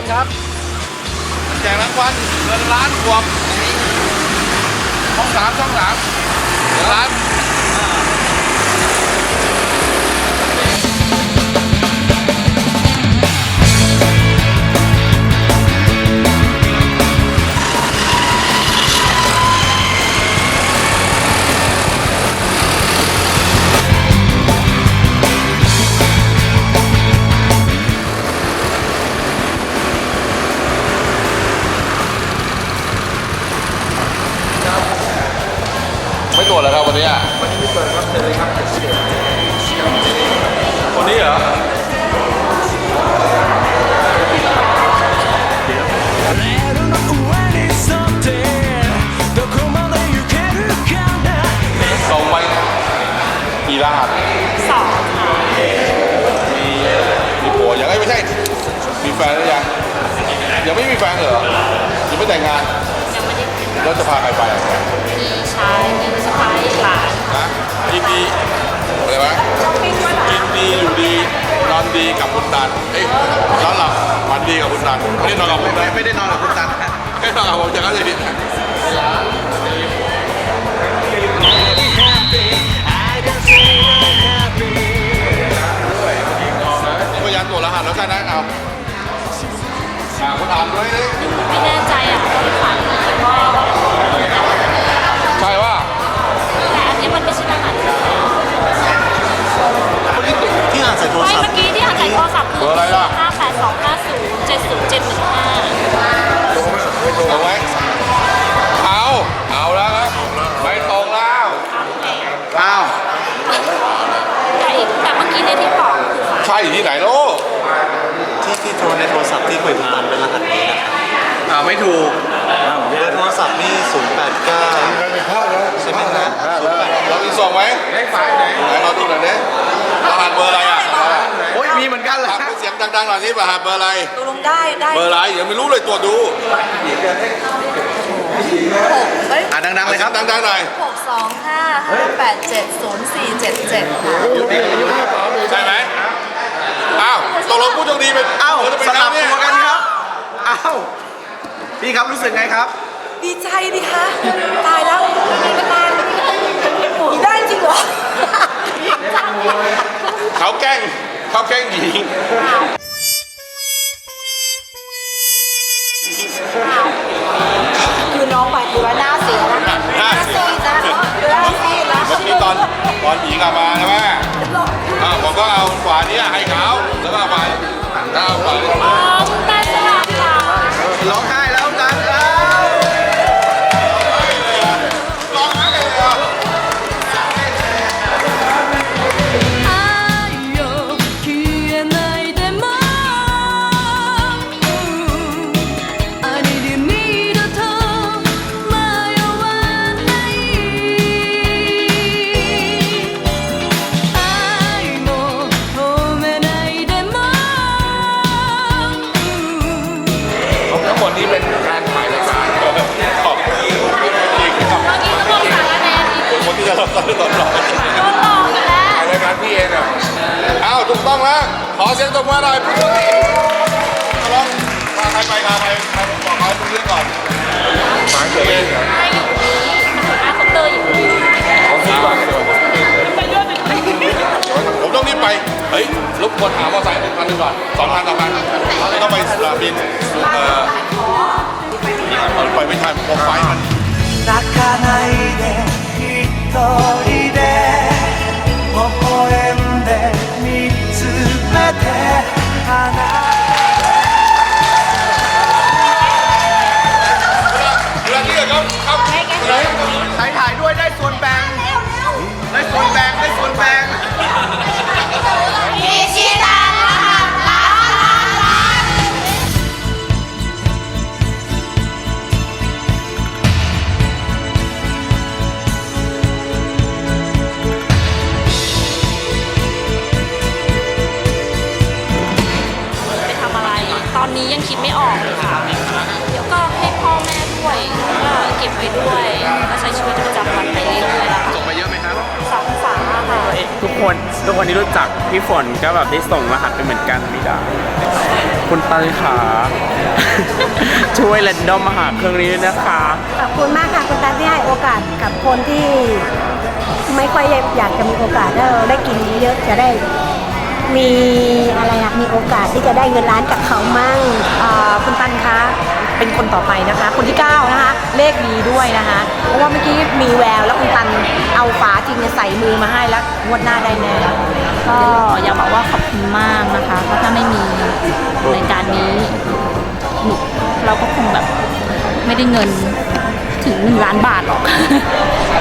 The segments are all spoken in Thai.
ลครับแจกรางวัลเงินล้านบวกช่องสามช่องสามเงินล้าน ครับเชิญเลยครับคนนี้เหรอส่งไปกี่รหัสสองค่ะมีมีผัวยังไม่ใช่ มีแฟนหรือยัง ยังไม่มีแฟนเหรอ ยังไม่แต่งงาน ยังไม่ได้เป็นแล้วจะพาใครไปอะพี่ชายพี่สะพ้ายหลาน นะ ยินดีอะไรวะช้อปปิ้งมาหลากินนดีอยู่ดีนอนดีกับคุณตันเอ้ยนอนหลับฝันดีกับคุณตันไม่ได้นอนกับคุณตันไม่ได้นอนกับคุณตันไม่ได้นอนกับผมจะเข้าใจผิดพยานตัวจรหัสแล้วกันนะเอาอ่าคุณถามด้วยดิไคือฝันใช่ที่ไหนโลูกที่ที่โทรในโทรศัพท์ที่คุยกับคุณตันเป็นรหัสนี้นะครับอ่าไม่ถูกเบอร์โทรศัพท์นี่089ใช่ไหมฮะเรามีส่งไหมไหนเราดูหน่อยดิรหัสเบอร์อะไรอะโอ้ยมีเหมือนกันเหรอทำเป็นเสียงดังๆหน่อยนี่รหัสเบอร์อะไรตกลงได้ได้เบอร์อะไรยังไม่รู้เลยตัวจดูหกเอ้ยอ่านดังๆเลยครับดังๆหน่อยหกสองห้าห้าแปดเจ็ดศูนย์สี่เจ็ดเจ็ดค่ะใช่ไหม อ้าวตกลงผู้โชคดีเป็นอ้าวจะเป็นสลับเนี่ยตัวกันครับอ้าวพี่ครับรู้สึกไงครับ ดีใจดิคะตายแล้วตายหมูได้จริงเหรอเขาแกล้งเขาแกล้งหญิงคือน้องไปคือว่าหน้าเสียนะหน้าหน้าเสียซีดนะหน้าซีดนะเมื่อกี้ตอนตอนหญิงเอามาใช่ไหมอ้าวผมก็เอาฝานี้ให้ แล้ ขอเสียงตบมือหน่อยผู้โชคดีมาลองมาใครไปมาใครใครบอกเขาให้เรื่องก่อนหมายถึงเองเหรอ ให้อยู่นี่อาคอปเตอร์อยู่นี่ ของพี่ก่อนผมต้องรีบไป เฮ้ยรบกวนหามอเตอร์ไซค์หนึ่งคันหนึ่งก่อนสองคันสองคันแล้วต้องไปสนามบินเอ่อเอาไปไม่ทันเพราะไฟมัน 泣かないで一人で微笑ん で見つめて離れ เวลาที่เขาเขาเลย ใครถ่ายด้วยได้ส่วนแบ่ง ได้ส่วนแบ่ง คนทุกคนที่รู้จักพี่ฝนก็แบบได้ส่งรหัสไปเหมือนกันไม่ได้คุณตันขา ช่วยแรนดอมมาหาเครื่องนี้ด้วยนะคะ ขอบคุณมากค่ะคุณตาที่ให้โอกาสกับคนที่ไม่ค่อยอยากจะมีโอกาสถ้าเราได้กินเยอะๆจะได้มีอะไรอะมีโอกาสที่จะได้เงินล้านกับเขามั่งอ่าคุณตันคะ เป็นคนต่อไปนะคะ คนที่ 9 นะคะ เลขดีด้วยนะคะ เพราะว่าเมื่อกี้มีแววแล้วคุณตัน เอาฝาจริงเนี่ยใส่มือมาให้แล้วงวดหน้าได้แน่ก็อยากบอกว่าขอบคุณมากนะคะเพราะถ้าไม่มีรายการนี้หนูเราก็คงแบบไม่ได้เงินถึงหนึ่งล้านบาทหรอก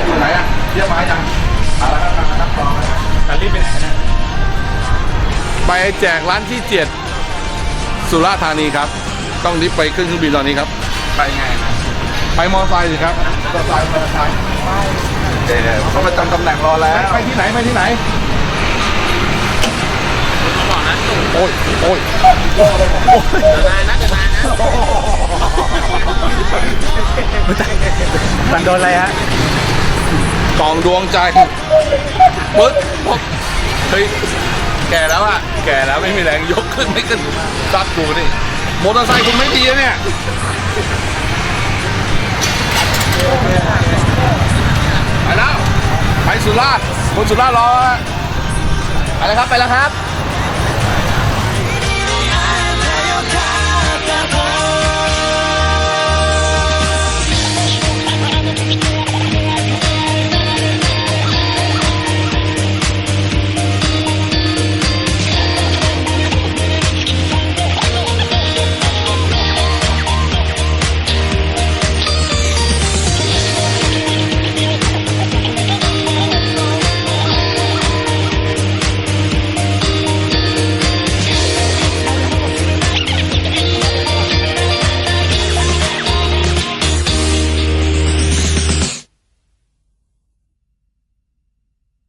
อยู่ไหนอะเยี่ยมมาให้ยังเอาละครับมาครับต่อมาครับตันรีบไปไหนนะไปแจกร้านที่เจ็ดสุราษฎร์ธานีครับ ต้องรีบไปขึ้นเครื่องบินตอนนี้ครับ ไปไงนะไปมอไซค์สิครับมอไซค์มอไซค์ เดี๋ยวเขาประจำตำแหน่งรอแล้ว ไปที่ไหนไปที่ไหนโอ้ยโอ้ยนานนะเดี๋ยวนานนะมันโดนอะไรฮะกล่องดวงใจปึ๊ดปึ๊ดเฮ้ยแก่แล้วอะแก่แล้วไม่มีแรงยกขึ้นไม่ขึ้นซัดกูนี่มอเตอร์ไซค์คุณไม่ดีอะเนี่ยไปแล้วไป สุราษฎร์คนสุราษฎร์รอไปแล้วครับไปแล้วครับ